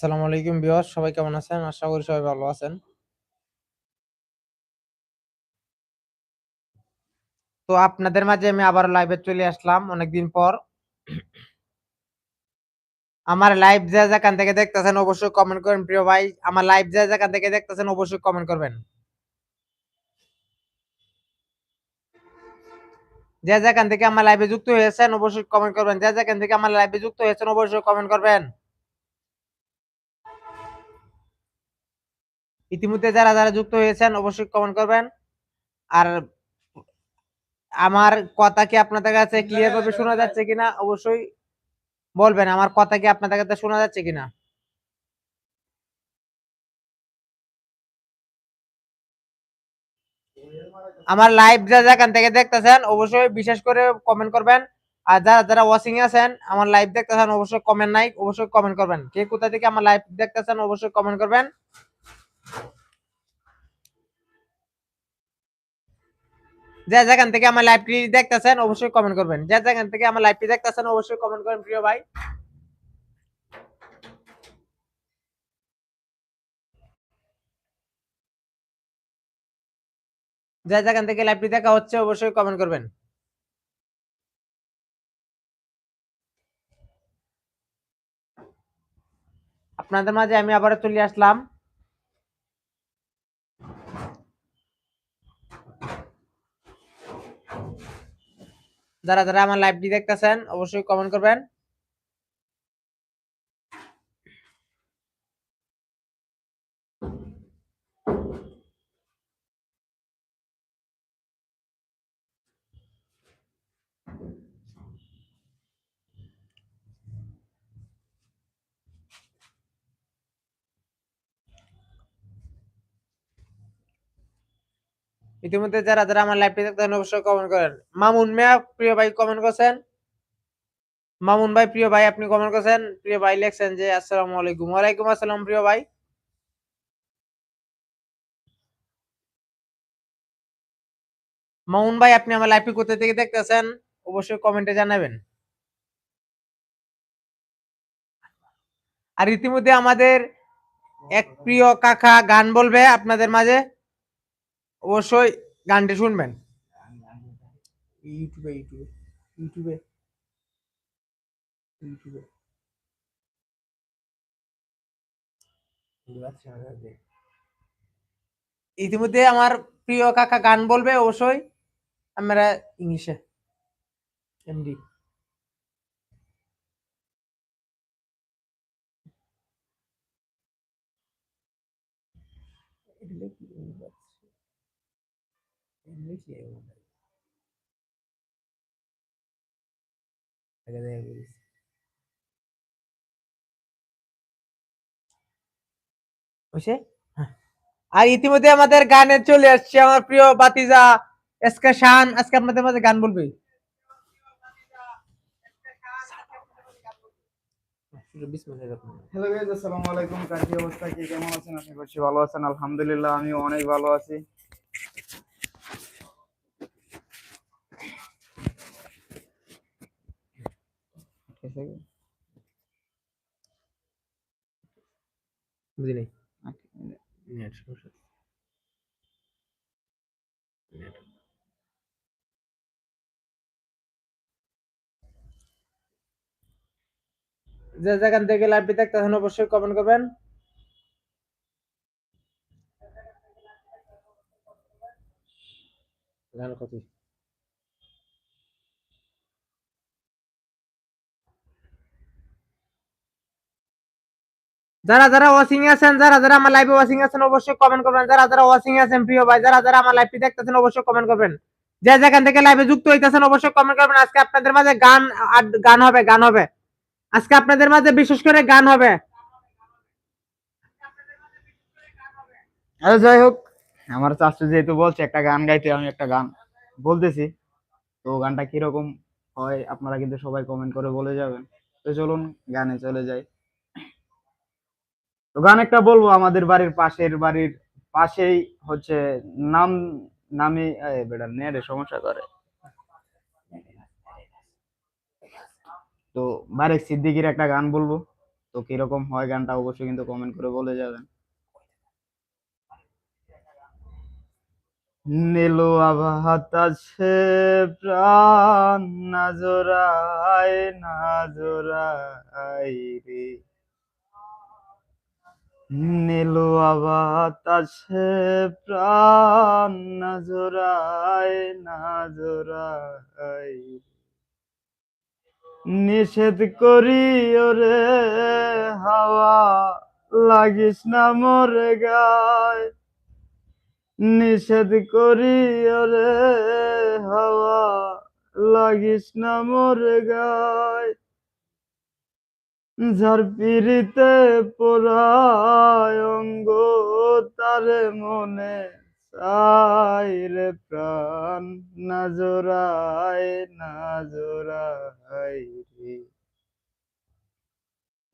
আসসালামু আলাইকুম ভিউয়ার্স, সবাই কেমন আছেন? আশা করি সবাই ভালো আছেন। তো আপনাদের মাঝে আমি আবার লাইভে চলে আসলাম অনেকদিন পর। আমার লাইভ যা যেখান থেকে দেখতেছেন অবশ্যই কমেন্ট করেন। প্রিয় ভাই, আমার লাইভ যে যেখান থেকে দেখতেছেন অবশ্যই কমেন্ট করবেন। যে যেখান থেকে আমার লাইভে যুক্ত হয়েছেন অবশ্যই কমেন্ট করবেন। যে যেখান থেকে আমার লাইভে যুক্ত হয়েছেন অবশ্যই কমেন্ট করবেন। ইতিমধ্যে যারা যারা যুক্ত হয়েছেন অবশ্যই কমেন্ট করবেন। আর আমার কথা কি আপনাদের কাছে ক্লিয়ার ভাবে শোনা যাচ্ছে কিনা অবশ্যই বলবেন। আমার কথা কি আপনাদের কাছে শোনা যাচ্ছে কিনা? আমার লাইভ যা যেখান থেকে দেখতেছেন অবশ্যই বিশেষ করে কমেন্ট করবেন। আর যারা যারা ওয়াচিং আছেন আমার লাইভ দেখতেছেন অবশ্যই কমেন্ট নাই অবশ্যই কমেন্ট করবেন। কে কোথা থেকে আমার লাইভ দেখতেছেন অবশ্যই কমেন্ট করবেন। যে যেখান থেকে আমার লাইভটি দেখতেছেন, অবশ্যই কমেন্ট করবেন। যে যেখান থেকে আমার লাইভটি দেখতেছেন, অবশ্যই কমেন্ট করেন, প্রিয় ভাই। যে যেখান থেকে লাইভটি দেখা হচ্ছে, অবশ্যই কমেন্ট করবেন। আপনাদের মাঝে আমি আবারও চলে আসলাম। যারা যারা আমার লাইভটি দেখতেছেন অবশ্যই কমেন্ট করবেন। ইতিমধ্যে যারা যারা আমার লাইভটি দেখতেছেন অবশ্যই কমেন্ট করেন। মামুন মিয়া, প্রিয় ভাই কমেন্ট করছেন? মামুন ভাই, প্রিয় ভাই, আপনি কমেন্ট করছেন? প্রিয় ভাই লিখছেন যে, আসসালামু আলাইকুম। ওয়ালাইকুম আসসালাম, প্রিয় ভাই। মামুন ভাই, আপনি আমার লাইভটি কোথা থেকে দেখতেছেন? অবশ্যই কমেন্টে জানাবেন। আর ইতিমধ্যে আমাদের এক প্রিয় কাকা গান বলবে আপনাদের মাঝে। অবশ্যই গানটি শুনবেন। ইউটিউবে ইউটিউবে ইউটিউবে ইউটিউবে। ইতিমধ্যে আমার প্রিয় কাকা গান বলবে অবশ্যই। আমরা ইংলিশে। এমডি হয়েছে হ্যাঁ। আর ইতিমধ্যে আমাদের গানে চলে আসছে আমার প্রিয় বাতিজা এসকে শান আজকে আপনাদের মাঝে গান বলবে হ্যালো গাইজ আসসালামু আলাইকুম কার অবস্থা কি কেমন আছেন? আশা করছি ভালো আছেন। আলহামদুলিল্লাহ আমিও অনেক ভালো আছি। বুঝি নাই? যে যেখান থেকে লাইভটি দেখতেছেন অবশ্যই কমেন্ট করবেন। গান কত যারা যারা ওয়াচিং আছেন, যারা যারা আমার লাইভে ওয়াচিং আছেন, অবশ্যই কমেন্ট করবেন। যারা যারা ওয়াচিং আছেন, প্রিয় ভাই, যারা যারা আমার লাইভটি দেখতেছেন, অবশ্যই কমেন্ট করবেন। যে যেখান থেকে লাইভে যুক্ত হইতেছেন, অবশ্যই কমেন্ট করবেন। আজকে আপনাদের মাঝে গান গান হবে গান হবে। আজকে আপনাদের মাঝে বিশেষ করে গান হবে। আরে যাই হোক, আমার চাচু যেহেতু বলছে, একটা গান গাইতে আমি একটা গান বলতেছি। তো গানটা কীরকম হয়, আপনারা কিন্তু সবাই কমেন্ট করে বলে যাবেন। তো চলুন, গানে চলে যাই। তো গান একটা বলব, আমাদের বাড়ির পাশের বাড়ির পাশেই হচ্ছে নাম, নামি বেটা নেটে সমস্যা করে। তো বারেক সিদ্দিকির একটা গান বলব, তো কীরকম হয় গানটা অবশ্যই কিন্তু কমেন্ট করে বলে যাবেন। নীলো বাতাসে প্রাণ না জোড়ায় রে। নীলো বাতাসে প্রাণ না জোড়ায় না জোড়ায়। নিষেধ করি ওরে, হাওয়া লাগিস না মোরে গায়। নিষেধ করি ওরে, হাওয়া লাগিস না মোরে গায়। যার পিড়িতে পোড়ায় অঙ্গ তারে মনে চাই রে প্রাণ। না জোড়ায় না জোড়ায় রে।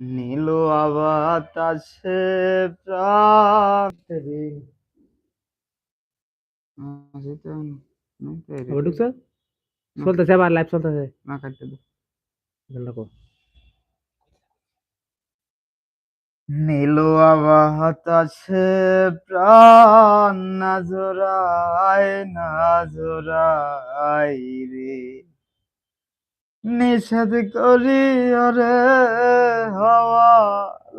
নীল আবাতাসে প্রাণ। রে আহ, যেতে হবে না। নাই তো এদিকে। আবার ঢুকছো চলতেছে আবার লাইভ চলতেছে। না কাটতে দে দেখো নীল আবাতাসে প্রাণ না জোড়ায় না জোড়ায় রে। নিষেধ করি ওরে হাওয়া,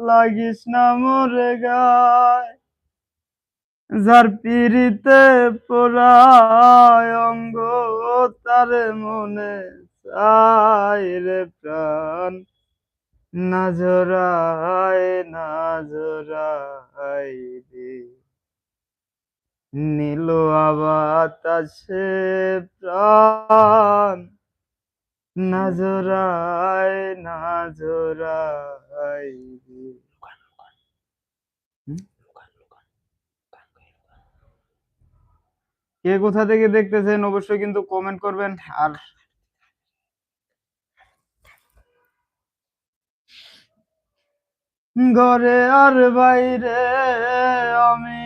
লাগিস না মোরে গায়। যার পিড়িতে পোড়ায় অঙ্গ, তার মনে চাই রে প্রাণ। না জোড়ায় না জোড়ায় রে। নীল আবাতাসে প্রাণ। না জোড়ায় রে। কে কোথা থেকে দেখতেছেন অবশ্যই কিন্তু কমেন্ট করবেন। আর ঘরে আর বাইরে আমি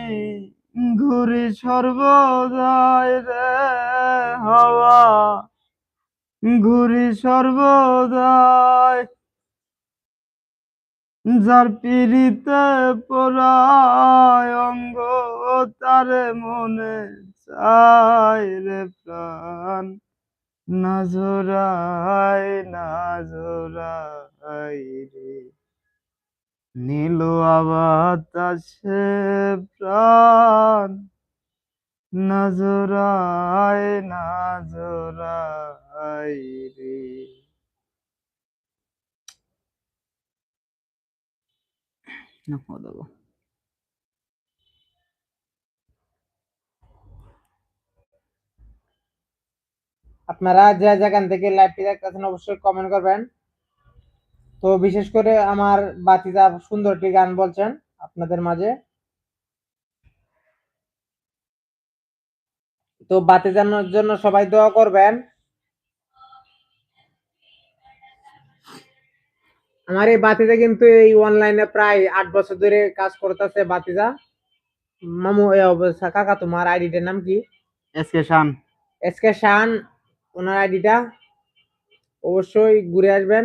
ঘুরি সর্বদাই রে হাওয়া। ঘুরি সর্বদাই যার পিড়িতে পড়ায় অঙ্গ, তারে মনে চাই রে প্রাণ। না জোড়াই না রে নীল আবাতাসে প্রাণ। না জোড়াই না জোড়াই রে আপনারা যে যেখান থেকে লাইভটি দেখতেছেন, অবশ্যই কমেন্ট করবেন। তো বিশেষ করে আমার বাতিদা সুন্দর একটি গান বলছেন আপনাদের মাঝে। তো বাতি জানানোর জন্য সবাই দোয়া করবেন। আমার এই বাতিতে কিন্তু এই অনলাইনে প্রায় আট বছর ধরে কাজ করতেছে বাতিদা। মামু এ অবস্থা কাকা তোমার আইডিটার নাম কি? এসকে শান। এসকে শান ওনার আইডিটা। অবশ্যই ঘুরে আসবেন।